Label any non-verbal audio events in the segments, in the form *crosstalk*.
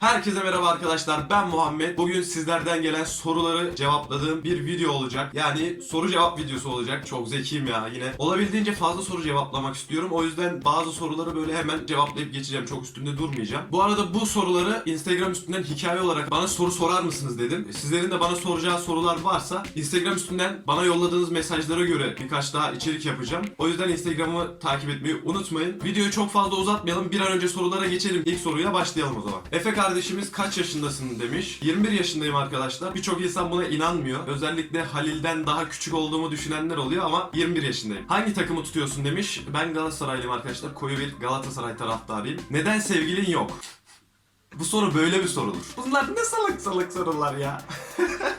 Herkese merhaba arkadaşlar ben Muhammed. Bugün sizlerden gelen soruları cevapladığım bir video olacak. Yani soru cevap videosu olacak. Çok zekiyim ya yine. Olabildiğince fazla soru cevaplamak istiyorum. O yüzden bazı soruları böyle hemen cevaplayıp geçeceğim. Çok üstünde durmayacağım. Bu arada bu soruları Instagram üstünden hikaye olarak bana soru sorar mısınız dedim. Sizlerin de bana soracağı sorular varsa Instagram üstünden bana yolladığınız mesajlara göre birkaç daha içerik yapacağım. O yüzden Instagram'ı takip etmeyi unutmayın. Videoyu çok fazla uzatmayalım. Bir an önce sorulara geçelim. İlk soruyla başlayalım o zaman. Efe kardeşimiz kaç yaşındasın demiş. 21 yaşındayım arkadaşlar. Birçok insan buna inanmıyor. Özellikle Halil'den daha küçük olduğumu düşünenler oluyor ama 21 yaşındayım. Hangi takımı tutuyorsun demiş. Ben Galatasaraylıyım arkadaşlar. Koyu bir Galatasaray taraftarıyım. Neden sevgilin yok? Bu soru böyle bir sorulur. Bunlar ne salak salak sorular ya.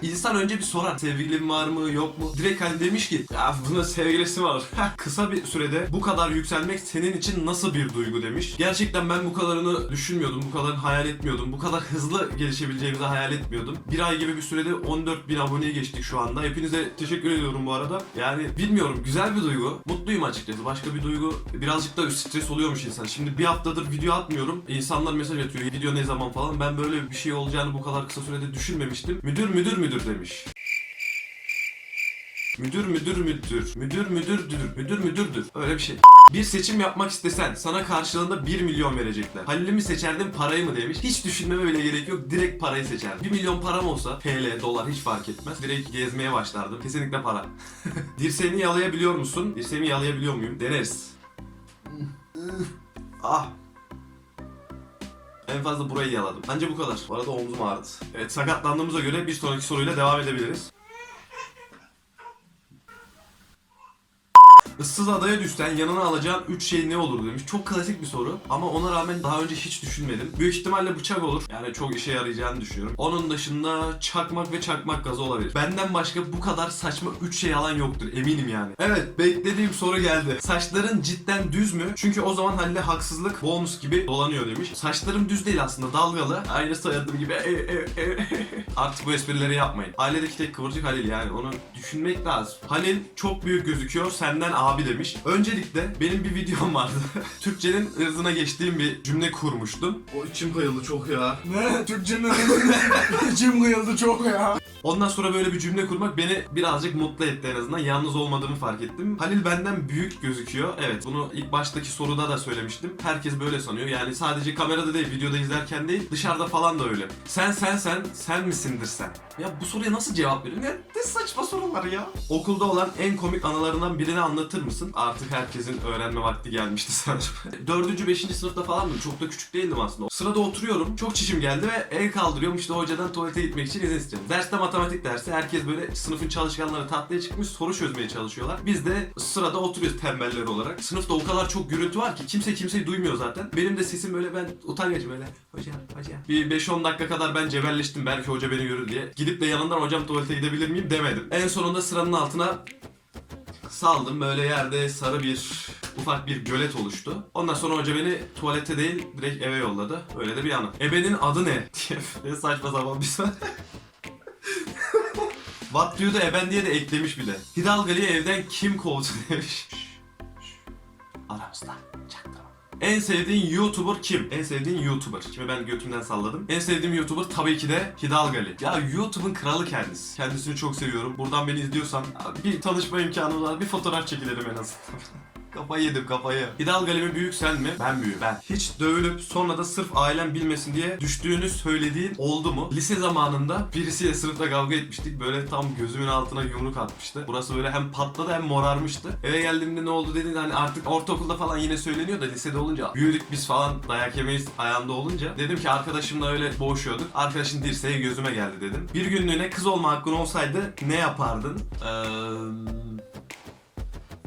İnsan önce bir sorar. Sevgilim var mı yok mu? Direkt hani demiş ki ya bunun sevgilisi var. *laughs* Kısa bir sürede bu kadar yükselmek senin için nasıl bir duygu demiş. Gerçekten ben bu kadarını düşünmüyordum. Bu kadarını hayal etmiyordum. Bu kadar hızlı gelişebileceğimizi hayal etmiyordum. Bir ay gibi bir sürede 14 bin aboneye geçtik şu anda. Hepinize teşekkür ediyorum bu arada. Yani bilmiyorum güzel bir duygu. Mutluyum açıkçası. Başka bir duygu birazcık da stres oluyormuş insan. Şimdi bir haftadır video atmıyorum. İnsanlar mesaj atıyor. Video ne zaman falan. Ben böyle bir şey olacağını bu kadar kısa sürede düşünmemiştim. Müdür müdür müdür demiş. Müdür müdür müdür. Müdür müdürdür. Müdür müdürdür. Öyle bir şey. Bir seçim yapmak istesen sana karşılığında 1 milyon verecekler. Halil'i mi seçerdin parayı mı demiş. Hiç düşünmeme bile gerek yok. Direkt parayı seçerdim. 1 milyon param olsa TL, dolar hiç fark etmez. Direkt gezmeye başlardım. Kesinlikle para. *laughs* Dirseğini yalayabiliyor musun? Dirseğimi yalayabiliyor muyum? Deneriz. ah. En fazla burayı yaladım. Bence bu kadar. Bu arada omzum ağrıdı. Evet sakatlandığımıza göre bir sonraki soruyla devam edebiliriz. Issız adaya düşsen yanına alacağın 3 şey ne olur demiş. Çok klasik bir soru ama ona rağmen daha önce hiç düşünmedim. Büyük ihtimalle bıçak olur. Yani çok işe yarayacağını düşünüyorum. Onun dışında çakmak ve çakmak gazı olabilir. Benden başka bu kadar saçma 3 şey alan yoktur eminim yani. Evet beklediğim soru geldi. Saçların cidden düz mü? Çünkü o zaman Halil'e haksızlık bonus gibi dolanıyor demiş. Saçlarım düz değil aslında dalgalı. Aynı soyadım gibi. E, e, e. *laughs* Artık bu esprileri yapmayın. Ailedeki tek kıvırcık Halil yani onu düşünmek lazım. Halil çok büyük gözüküyor senden abi demiş. Öncelikle benim bir videom vardı. *laughs* Türkçenin ırzına geçtiğim bir cümle kurmuştum. O içim kayıldı çok ya. Ne? Türkçenin içim kıyıldı çok ya. Ondan sonra böyle bir cümle kurmak beni birazcık mutlu etti en azından. Yalnız olmadığımı fark ettim. Halil benden büyük gözüküyor. Evet bunu ilk baştaki soruda da söylemiştim. Herkes böyle sanıyor. Yani sadece kamerada değil, videoda izlerken değil, dışarıda falan da öyle. Sen sen sen, sen misindir sen? Ya bu soruya nasıl cevap veririm? Ne, ne saçma sorular ya. Okulda olan en komik anılarından birini anlatır mısın? Artık herkesin öğrenme vakti gelmişti sanırım. *laughs* Dördüncü, beşinci sınıfta falandım. Çok da küçük değildim aslında. Sırada oturuyorum. Çok çişim geldi ve el kaldırıyorum. İşte hocadan tuvalete gitmek için izin istiyorum. Derste matematik dersi. Herkes böyle sınıfın çalışkanları tatlıya çıkmış soru çözmeye çalışıyorlar. Biz de sırada oturuyoruz tembeller olarak. Sınıfta o kadar çok gürültü var ki kimse kimseyi duymuyor zaten. Benim de sesim böyle ben utangacım öyle. Hocam, hocam. Bir 5-10 dakika kadar ben cebelleştim belki hoca beni görür diye. Gidip de yanından hocam tuvalete gidebilir miyim demedim. En sonunda sıranın altına saldım. Böyle yerde sarı bir ufak bir gölet oluştu. Ondan sonra hoca beni tuvalete değil direkt eve yolladı. Öyle de bir anım. Ebenin adı ne? *laughs* diye saçma sapan bir soru. What diyordu eben diye de eklemiş bile. Hidalgali'yi evden kim kovdu *laughs* demiş. Aramızda. En sevdiğin YouTuber kim? En sevdiğin YouTuber. Şimdi ben götümden salladım. En sevdiğim YouTuber tabii ki de Hidalgali. Ya YouTube'un kralı kendisi. Kendisini çok seviyorum. Buradan beni izliyorsan bir tanışma imkanı var. Bir fotoğraf çekilelim en azından. *laughs* Kafayı yedim kafayı. Hidalgali mi büyük sen mi? Ben büyüğüm ben. Hiç dövülüp sonra da sırf ailem bilmesin diye düştüğünü söylediğin oldu mu? Lise zamanında birisiyle sınıfta kavga etmiştik. Böyle tam gözümün altına yumruk atmıştı. Burası böyle hem patladı hem morarmıştı. Eve geldiğimde ne oldu dedin hani artık ortaokulda falan yine söyleniyor da lisede olunca büyüdük biz falan dayak yemeyiz ayağında olunca. Dedim ki arkadaşımla öyle boğuşuyorduk. Arkadaşın dirseği gözüme geldi dedim. Bir günlüğüne kız olma hakkın olsaydı ne yapardın? Eee...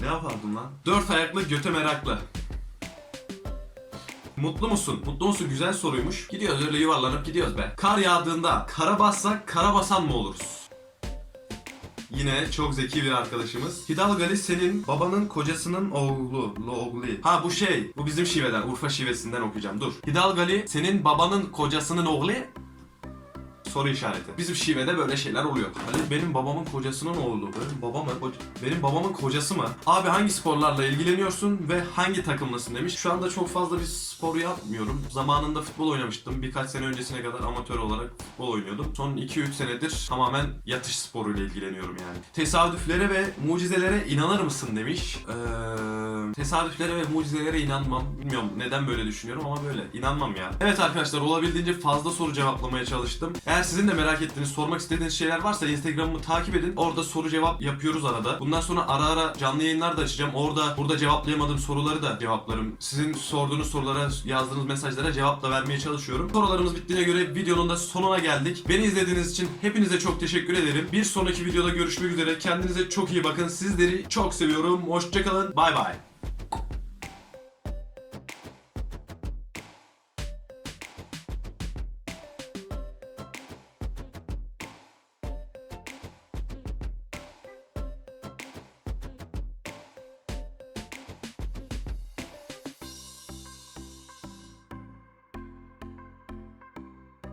Ne yapardım lan? Dört ayaklı göte meraklı. Mutlu musun? Mutlu musun? Güzel soruymuş. Gidiyoruz öyle yuvarlanıp gidiyoruz be. Kar yağdığında kara bassak kara basan mı oluruz? Yine çok zeki bir arkadaşımız. Hidalgali senin babanın kocasının oğlu. Oğlu. Ha bu şey. Bu bizim şiveden. Urfa şivesinden okuyacağım. Dur. Hidalgali senin babanın kocasının oğlu. Soru işareti. Bizim şivede böyle şeyler oluyor. Halil benim babamın kocasının oğlu. Benim babamın, koc- benim babamın kocası mı? Abi hangi sporlarla ilgileniyorsun ve hangi takımlısın demiş. Şu anda çok fazla bir spor yapmıyorum. Zamanında futbol oynamıştım. Birkaç sene öncesine kadar amatör olarak futbol oynuyordum. Son 2-3 senedir tamamen yatış sporuyla ilgileniyorum yani. Tesadüflere ve mucizelere inanır mısın demiş. Ee, tesadüflere ve mucizelere inanmam. Bilmiyorum neden böyle düşünüyorum ama böyle. İnanmam ya. Evet arkadaşlar olabildiğince fazla soru cevaplamaya çalıştım. Eğer sizin de merak ettiğiniz, sormak istediğiniz şeyler varsa Instagram'ımı takip edin. Orada soru cevap yapıyoruz arada. Bundan sonra ara ara canlı yayınlar da açacağım. Orada burada cevaplayamadığım soruları da cevaplarım. Sizin sorduğunuz sorulara, yazdığınız mesajlara cevap da vermeye çalışıyorum. Sorularımız bittiğine göre videonun da sonuna geldik. Beni izlediğiniz için hepinize çok teşekkür ederim. Bir sonraki videoda görüşmek üzere. Kendinize çok iyi bakın. Sizleri çok seviyorum. Hoşçakalın. Bay bay.